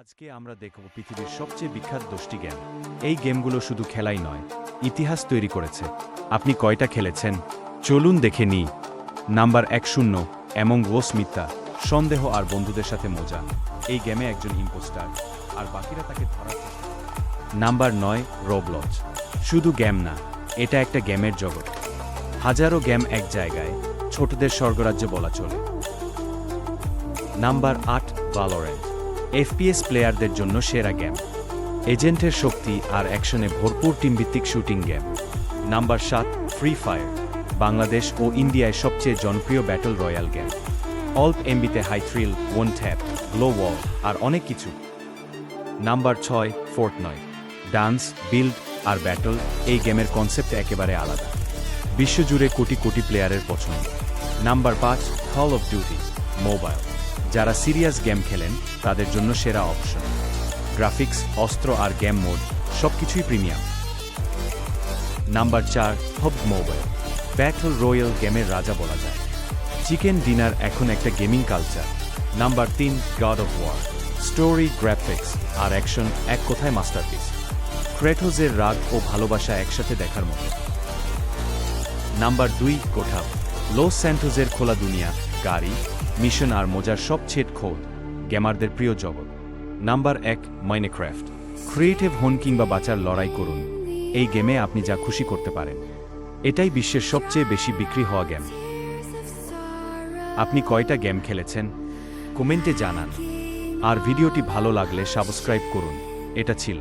আজকে আমরা দেখব পৃথিবীর সবচেয়ে বিখ্যাত দশটি গেম। এই গেমগুলো শুধু খেলাই নয়, ইতিহাস তৈরি করেছে। আপনি কয়টা খেলেছেন? চলুন দেখে নিই। নাম্বার এক শূন্য এমং ওস মিথ্যা, সন্দেহ আর বন্ধুদের সাথে মজা। এই গেমে একজন ইম্পোস্টার, আর বাকিরা তাকে ধরার নাম্বার নয় রোবলচ শুধু গেম না, এটা একটা গেমের জগৎ। হাজারো গেম এক জায়গায়, ছোটদের স্বর্গরাজ্য বলা চলে। নাম্বার আট, ভালোরেন্ট। এফপিএস প্লেয়ারদের জন্য সেরা গেম। এজেন্টের শক্তি আর অ্যাকশনে ভরপুর টিমভিত্তিক শুটিং গেম। নাম্বার সাত ফ্রি ফায়ার বাংলাদেশ ও ইন্ডিয়ায় সবচেয়ে জনপ্রিয় ব্যাটল রয়্যাল গেম। অল্প এমবিতে high thrill one tap glow wall আর অনেক কিছু। নাম্বার ছয় ফোর্ট নয় ডান্স বিল্ড আর ব্যাটল এই গেমের কনসেপ্ট একেবারে আলাদা। বিশ্বজুড়ে কোটি কোটি প্লেয়ারের পছন্দ। নাম্বার পাঁচ হল অফ ডিউটি মোবাইল যারা সিরিয়াস গেম খেলেন, তাদের জন্য সেরা অপশন। গ্রাফিক্স, অস্ত্র আর গেম মোড সবকিছুই প্রিমিয়াম। নাম্বার চার হব মোবাইল ব্যাটল রয়্যাল গেমের রাজা বলা যায়। চিকেন ডিনার এখন একটা গেমিং কালচার। নাম্বার তিন god of war story graphics R action এক কথায় মাস্টারপিস ক্রেটোজের রাগ ও ভালোবাসা একসাথে দেখার মতো। নাম্বার দুই কোঠাব লস স্যান্টোজের খোলা দুনিয়া, গাড়ি মিশন আর মজার সব খোদ গেমারদের প্রিয় জগৎ। নাম্বার এক মাইনেক্রাফট ক্রিয়েটিভ হন কিংবা বাঁচার লড়াই করুন। এই গেমে আপনি যা খুশি করতে পারেন, এটাই বিশ্বের সবচেয়ে বেশি বিক্রি হওয়া গেম। আপনি কয়টা গেম খেলেছেন? কমেন্টে জানান। আর ভিডিওটি ভালো লাগলে সাবস্ক্রাইব করুন। এটা ছিল